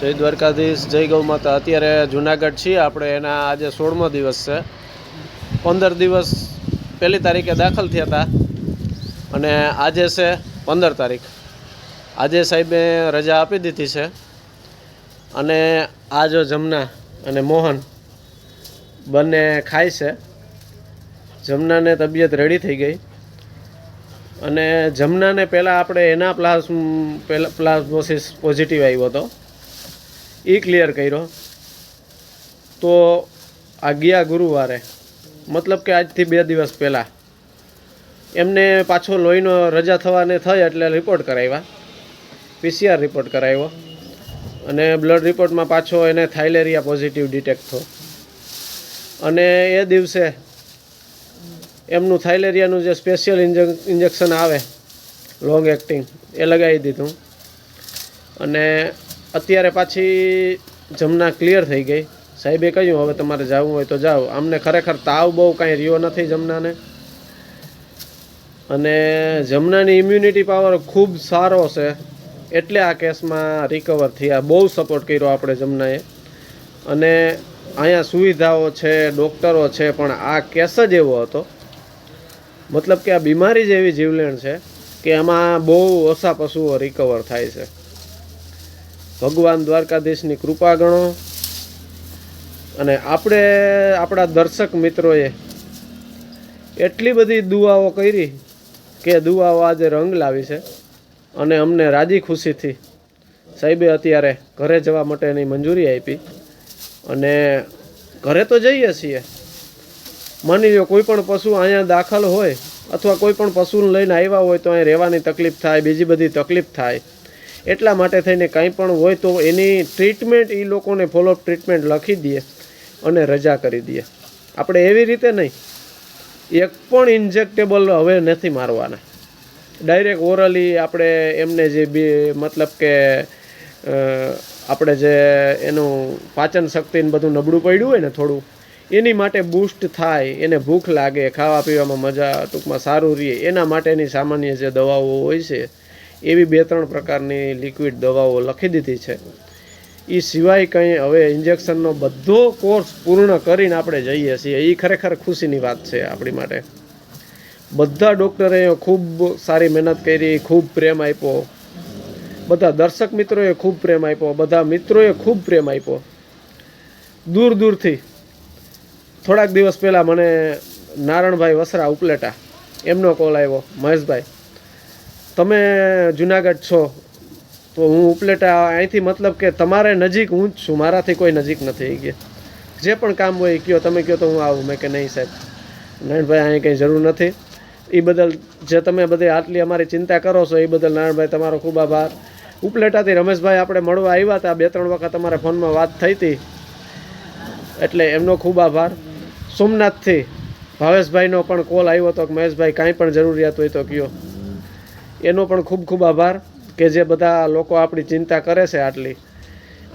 જય દ્વારકાધીશ, જય ગૌ માતા. અત્યારે જુનાગઢ છીએ. આપણે એના આજે સોળમો દિવસ છે. પંદર દિવસ પહેલી તારીખે દાખલ થયા હતા. અને આજે છે પંદર તારીખ. આજે સાહેબે રજા આપી દીધી છે. અને આ જો જમના અને મોહન બંને ખાય છે. જમનાને તબિયત રેડી થઈ ગઈ. અને જમનાને પહેલાં આપણે એના પ્લાઝ પહેલાં પ્લાઝમોસિસ પોઝિટિવ આવ્યો હતો. એ ક્લિયર કર્યો. તો આ ગયા ગુરુવારે. મતલબ કે આજથી બે દિવસ પહેલાં. એમને પાછો લોહીનો રજા થવાને થઈ એટલે રિપોર્ટ કરાવ્યા. પીસીઆર રિપોર્ટ કરાવ્યો. અને બ્લડ રિપોર્ટમાં પાછો એને થાઇલેરિયા પોઝિટિવ ડિટેક્ટ થયો. અને એ દિવસે એમનું થાઇલેરિયાનું જે સ્પેશિયલ ઇન્જેક્શન આવે લોંગ એક્ટિંગ એ લગાવી દીધું. અને અત્યારે પાછી જમના ક્લિયર થઈ ગઈ. સાહેબે કહ્યું, હવે તમારે જવું હોય તો જાઓ. અમને ખરેખર તાવ બહુ કાંઈ રહ્યો નથી જમનાને. અને જમનાની ઇમ્યુનિટી પાવર ખૂબ સારો છે. એટલે આ કેસમાં રિકવર થયા. બહુ સપોર્ટ કર્યો આપણે જમનાએ. અને અહીંયા સુવિધાઓ છે, ડૉક્ટરો છે, પણ આ કેસ જ એવો હતો. મતલબ કે આ બીમારી જ એવી જીવલેણ છે કે એમાં બહુ ઓછા પશુઓ રિકવર થાય છે. ભગવાન દ્વારકાધીશની કૃપા ગણો. અને આપણે, આપણા દર્શક મિત્રોએ એટલી બધી દુઆઓ કરી કે દુઆઓ આજે રંગ લાવી છે. અને અમને રાજી ખુશીથી સાહેબે અત્યારે ઘરે જવા માટેની મંજૂરી આપી. અને ઘરે તો જઈએ છીએ. માની લો કોઈ પણ પશુ અહીંયા દાખલ હોય અથવા કોઈ પણ પશુને લઈને આવ્યા હોય તો અહીં રહેવાની તકલીફ થાય, બીજી બધી તકલીફ થાય. એટલા માટે થઈને કંઈ પણ હોય તો એની ટ્રીટમેન્ટ એ લોકોને ફોલોઅપ ટ્રીટમેન્ટ લખી દઈએ અને રજા કરી દઈએ. આપણે એવી રીતે નહીં. એક પણ ઇન્જેક્ટેબલ હવે નથી મારવાના. ડાયરેક્ટ ઓરલી આપણે એમને જે બી મતલબ કે આપણે જે એનું પાચન શક્તિ ને બધું નબળું પડ્યું હોય ને થોડું, એની માટે બૂસ્ટ થાય, એને ભૂખ લાગે ખાવા પીવામાં મજા ટૂંકમાં સારું રહે, એના માટેની સામાન્ય જે દવાઓ હોય છે એવી બે ત્રણ પ્રકારની લિક્વિડ દવાઓ લખી દીધી છે. એ સિવાય કંઈ હવે ઇન્જેક્શનનો બધો કોર્સ પૂર્ણ કરીને આપણે જઈએ છીએ. એ ખરેખર ખુશીની વાત છે આપણી માટે. બધા ડૉક્ટરે ખૂબ સારી મહેનત કરી, ખૂબ પ્રેમ આપ્યો. બધા દર્શક મિત્રોએ ખૂબ પ્રેમ આપ્યો. બધા મિત્રોએ ખૂબ પ્રેમ આપ્યો. દૂર દૂરથી. થોડાક દિવસ પહેલાં મને નારણભાઈ વસરા ઉપલેટા, એમનો કોલ આવ્યો, મહેશભાઈ. તમે જુનાગઢ છો, તો હું ઉપલેટા અહીંથી મતલબ કે તમારે નજીક, હું જ છું, મારાથી કોઈ નજીક નથી કે. જે પણ કામ હોય એ કયો, તમે કહો તો હું આવું, મેં કે નહીં સાહેબ. નારાયણભાઈ અહીં કંઈ જરૂર નથી. એ બદલ જે તમે બધી આટલી અમારી ચિંતા કરો છો એ બદલ નારાયણભાઈ, તમારો ખૂબ આભાર. ઉપલેટાથી રમેશભાઈ આપણે મળવા આવ્યા હતા, બે, ત્રણ વખત અમારે ફોનમાં વાત થઈ હતી. એટલે એમનો ખૂબ આભાર. સોમનાથથી ભાવેશભાઈનો પણ કોલ આવ્યો હતો કે મહેશભાઈ, કાંઈ પણ જરૂરિયાત હોય તો કયો. એનો પણ ખૂબ ખૂબ આભાર કે જે બધા લોકો આપણી ચિંતા કરે છે આટલી.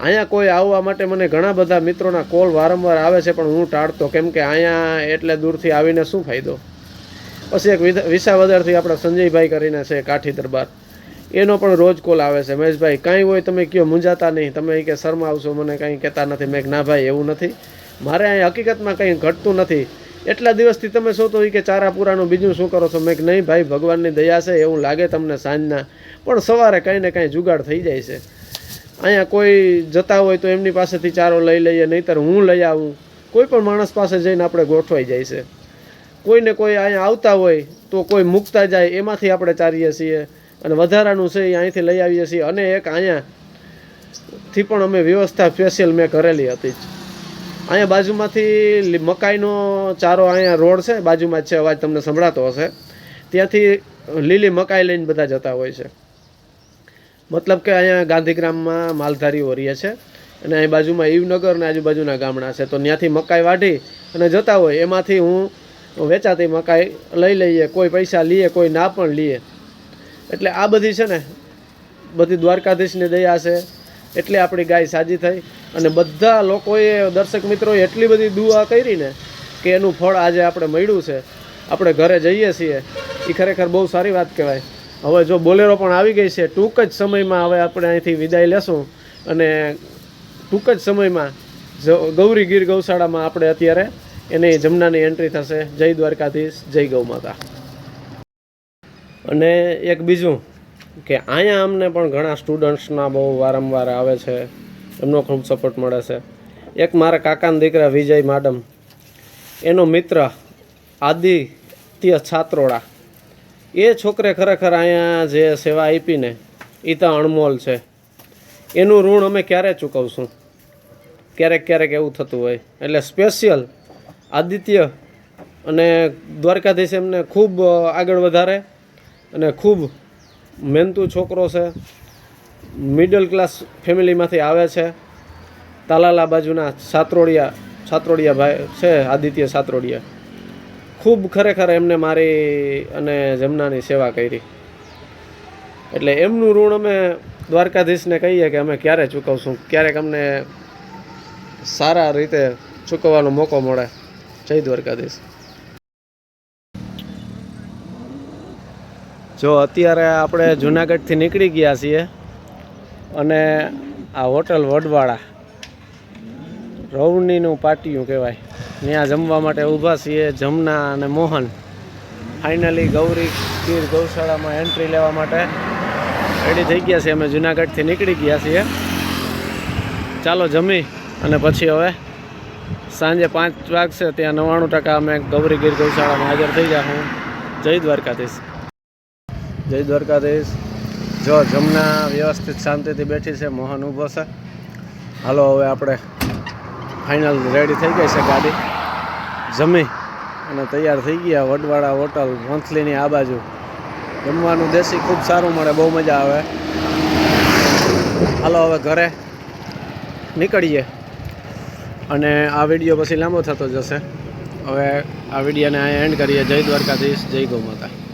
અહીંયા કોઈ આવવા માટે મને ઘણા બધા મિત્રોના કોલ વારંવાર આવે છે, પણ હું ટાળતો કેમ કે અહીંયા એટલે દૂરથી આવીને શું ફાયદો? પછી એક વિસાવદરથી આપણા સંજયભાઈ કરીને છે કાઠી દરબાર. એનો પણ રોજ કોલ આવે છે. મહેશભાઈ, કાંઈ હોય તમે કયો, મૂંઝાતા નહીં. તમે કે શર્મા આવશો મને કંઈ કહેતા નથી. મેં ના ભાઈ, એવું નથી. મારે અહીં હકીકતમાં કંઈ ઘટતું નથી. એટલા દિવસથી તમે શું તો કે ચારા પૂરાનું બીજું શું કરો છો? મેં કે નહીં ભાઈ, ભગવાનની દયા છે, એવું લાગે તમને સાંજના. પણ સવારે કંઈ ને કાંઈ જુગાડ થઈ જાય છે. અહીંયા કોઈ જતા હોય તો એમની પાસેથી ચારો લઈ લઈએ, નહીંતર હું લઈ આવું. કોઈ પણ માણસ પાસે જઈને આપણે ગોઠવાઈ જાય છે. કોઈને કોઈ અહીંયા આવતા હોય તો કોઈ મૂકતા જાય, એમાંથી આપણે ચારીએ છીએ. અને વધારાનું છે એ અહીંથી લઈ આવીએ છીએ. અને એક અહીંયાથી પણ અમે વ્યવસ્થા સ્પેશિયલ મેં કરેલી હતી. જ અહીંયા બાજુમાંથી મકાઈનો ચારો અહીંયા રોડ છે, બાજુમાં જ છે, અવાજ તમને સંભળાતો હશે. ત્યાંથી લીલી મકાઈ લઈને બધા જતા હોય છે. મતલબ કે અહીંયા ગાંધીગ્રામમાં માલધારીઓ રહે છે અને અહીં બાજુમાં ઈવનગર ને આજુબાજુના ગામડા છે. તો ત્યાંથી મકાઈ વાઢી અને જતા હોય. એમાંથી હું વેચાતી મકાઈ લઈ લઈએ, કોઈ પૈસા લઈએ કોઈ ના પણ લઈએ એટલે આ બધી છે ને, બધી દ્વારકાધીશની દયા છે. એટલે આપણી ગાય સાજી થઈ. અને બધા લોકોએ, દર્શક મિત્રોએ એટલી બધી દુઆ કરી ને કે એનું ફળ આજે આપણે મળ્યું છે. આપણે ઘરે જઈએ છીએ. એ ખરેખર બહુ સારી વાત કહેવાય. હવે જો બોલેરો પણ આવી ગઈ છે, ટૂંક જ સમયમાં હવે આપણે અહીંથી વિદાય લેશું. અને ટૂંક જ સમયમાં ગૌરી ગીર ગૌશાળામાં આપણે અત્યારે એની જમનાની એન્ટ્રી થશે. જય દ્વારકાધીશ, જય ગૌ માતા. અને એક બીજું કે અહીંયા અમને પણ ઘણા સ્ટુડન્ટ્સના બહુ વારંવાર આવે છે. એમનો ખૂબ સપોર્ટ મળે છે. એક મારા કાકાના દીકરા વિજય માડમ એનો મિત્ર આદિત્ય છાત્રોડા, એ છોકરે ખરેખર અહીંયા જે સેવા આપીને એ તો અણમોલ છે. એનું ઋણ અમે ક્યારે ચૂકવશું? ક્યારેક ક્યારેક એવું થતું હોય. એટલે સ્પેશિયલ આદિત્ય અને દ્વારકાધીશ એમને ખૂબ આગળ વધારે અને ખૂબ મહેનતુ છોકરો છે. મિડલ ક્લાસ ફેમિલીમાંથી આવે છે. તાલાલા બાજુના સાતરોડિયા સાતરોડિયા ભાઈ છે, આદિત્ય સાતરોડિયા. ખૂબ ખરેખર એમને મારી અને જમનાની સેવા કરી. એટલે એમનું ઋણ અમે દ્વારકાધીશને કહીએ કે અમે ક્યારે ચૂકવશું? ક્યારેક અમને સારા રીતે ચૂકવવાનો મોકો મળે. જય દ્વારકાધીશ. જો અત્યારે આપણે જુનાગઢથી નીકળી ગયા છીએ અને આ હોટલ વડવાળા રવનીનું પાટિયું કહેવાય. ત્યાં જમવા માટે ઊભા છીએ જમના અને મોહન. ફાઇનલી ગૌરી ગીર ગૌશાળામાં એન્ટ્રી લેવા માટે રેડી થઈ ગયા છીએ. અમે જુનાગઢથી નીકળી ગયા છીએ. ચાલો જમી અને પછી હવે સાંજે પાંચ વાગશે ત્યાં નવ્વાણું ટકા અમે ગૌરી ગીર ગૌશાળામાં હાજર થઈ જાઉં જય દ્વારકાધીશ. જય દ્વારકાધીશ. જો જમના વ્યવસ્થિત શાંતિથી બેઠી છે, મોહન ઊભો છે. હાલો, હવે આપણે ફાઇનલ રેડી થઈ ગઈ છે ગાડી. જમી અને તૈયાર થઈ ગયા વડવાડા હોટલ વંથલીની આ બાજુ. જમવાનું દેશી ખૂબ સારું મળે, બહુ મજા આવે. હાલો, હવે ઘરે નીકળીએ. અને આ વીડિયો પછી લાંબો થતો જશે. હવે આ વિડીયોને અહીંયા એન્ડ કરીએ. જય દ્વારકાધીશ, જય ગૌ માતા.